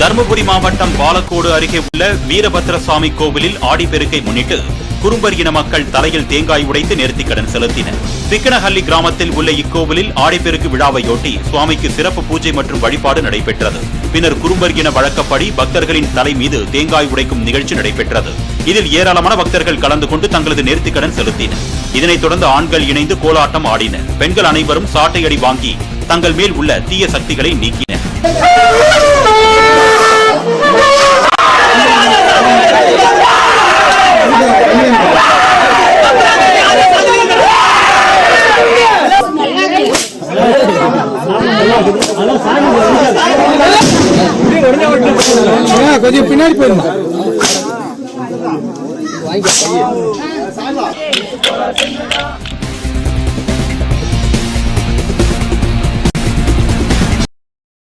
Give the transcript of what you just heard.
தருமபுரி மாவட்டம் பாலக்கோடு அருகே உள்ள வீரபத்ரசுவாமி கோவிலில் ஆடிப்பெருக்கை முன்னிட்டு குறும்பர் இன மக்கள் தலையில் தேங்காய் உடைத்து நேர்த்திக்கடன் செலுத்தினர். திக்கனஹள்ளி கிராமத்தில் உள்ள இக்கோவிலில் ஆடிப்பெருக்கு விழாவையொட்டி சுவாமிக்கு சிறப்பு பூஜை மற்றும் வழிபாடு நடைபெற்றது. பின்னர் குறும்பர் இன வழக்கப்படி பக்தர்களின் தலை மீது தேங்காய் உடைக்கும் நிகழ்ச்சி நடைபெற்றது. இதில் ஏராளமான பக்தர்கள் கலந்து கொண்டு தங்களது நேர்த்திக்கடன் செலுத்தினர். இதனைத் தொடர்ந்து ஆண்கள் இணைந்து கோலாட்டம் ஆடினர். பெண்கள் அனைவரும் சாட்டையடி வாங்கி தங்கள் மேல் உள்ள தீய சக்திகளை நீக்கினர். கொஞ்சம் பின்னாடி போயிருங்க